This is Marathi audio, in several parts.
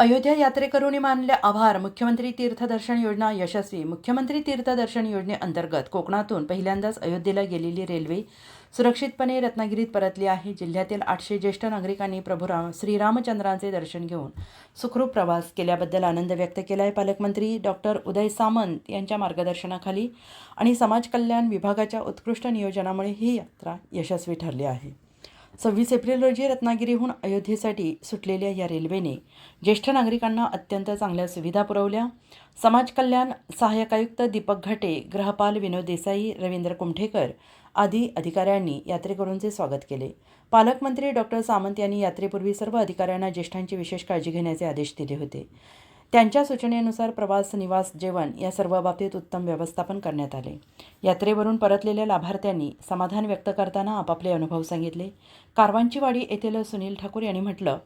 अयोध्या यात्रेकरूंनी मानले आभार. मुख्यमंत्री तीर्थदर्शन योजना यशस्वी. मुख्यमंत्री तीर्थदर्शन योजनेअंतर्गत कोकणातून पहिल्यांदाच अयोध्येला गेलेली रेल्वे सुरक्षितपणे रत्नागिरीत परतली आहे. जिल्ह्यातील आठशे ज्येष्ठ नागरिकांनी प्रभुराम श्रीरामचंद्रांचे दर्शन घेऊन सुखरूप प्रवास केल्याबद्दल आनंद व्यक्त केला आहे पालकमंत्री डॉक्टर उदय सामंत यांच्या मार्गदर्शनाखाली आणि समाज कल्याण विभागाच्या उत्कृष्ट नियोजनामुळे ही यात्रा यशस्वी ठरली आहे. सव्वीस एप्रिल रोजी रत्नागिरीहून अयोध्येसाठी सुटलेल्या या रेल्वेने ज्येष्ठ नागरिकांना अत्यंत चांगल्या सुविधा पुरवल्या. समाज कल्याण सहाय्यक आयुक्त दीपक घाटे ग्रहपाल विनोद देसाई रवींद्र कुमठेकर आदी अधिकाऱ्यांनी यात्रेकरूंचे स्वागत केले. पालकमंत्री डॉक्टर सामंत यांनी यात्रेपूर्वी सर्व अधिकाऱ्यांना ज्येष्ठांची विशेष काळजी घेण्याचे आदेश दिले होते. त्यांच्या सूचनेनुसार प्रवास निवास जेवण या सर्व बाबतीत उत्तम व्यवस्थापन करण्यात आले. यात्रेवरून परतलेल्या लाभार्थ्यांनी समाधान व्यक्त करताना आपापले अनुभव सांगितले. कारवांची वाडी येथील सुनील ठाकूर यांनी म्हटलं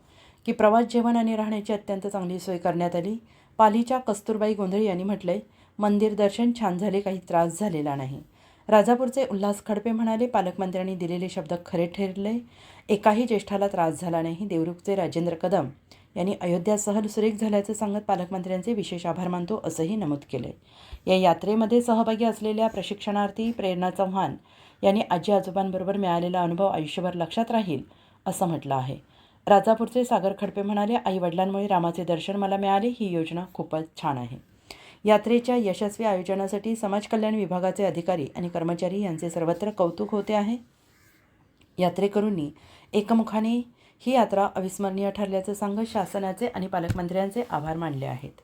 की प्रवास जेवण आणि राहण्याची अत्यंत चांगली सोय करण्यात आली. पालीच्या कस्तुरबाई गोंधळी यांनी म्हटलंय मंदिर दर्शन छान झाले काही त्रास झालेला नाही. राजापूरचे उल्हास खडपे म्हणाले पालकमंत्र्यांनी दिलेले शब्द खरे ठरले. एकाही ज्येष्ठाला त्रास झाला नाही. देवरुखचे राजेंद्र कदम यांनी अयोध्या सहल सुरेख झाल्याचं सांगत पालकमंत्र्यांचे विशेष आभार मानतो असंही नमूद केले या यात्रेमध्ये सहभागी असलेल्या प्रशिक्षणार्थी प्रेरणा चव्हाण यांनी आजी आजोबांबरोबर मिळालेला अनुभव आयुष्यभर लक्षात राहील असं म्हटलं आहे. राजापूरचे सागर खडपे म्हणाले आई वडिलांमुळे रामाचे दर्शन मला मिळाले ही योजना खूपच छान आहे. यात्रेच्या यशस्वी आयोजनासाठी समाज कल्याण विभागाचे अधिकारी आणि कर्मचारी यांचे सर्वत्र कौतुक होते आहे. यात्रेकरूंनी एकमुखाने ही यात्रा अविस्मरणीय ठरल्याचं सांगत शासनाचे आणि पालकमंत्र्यांचे आभार मानले आहेत.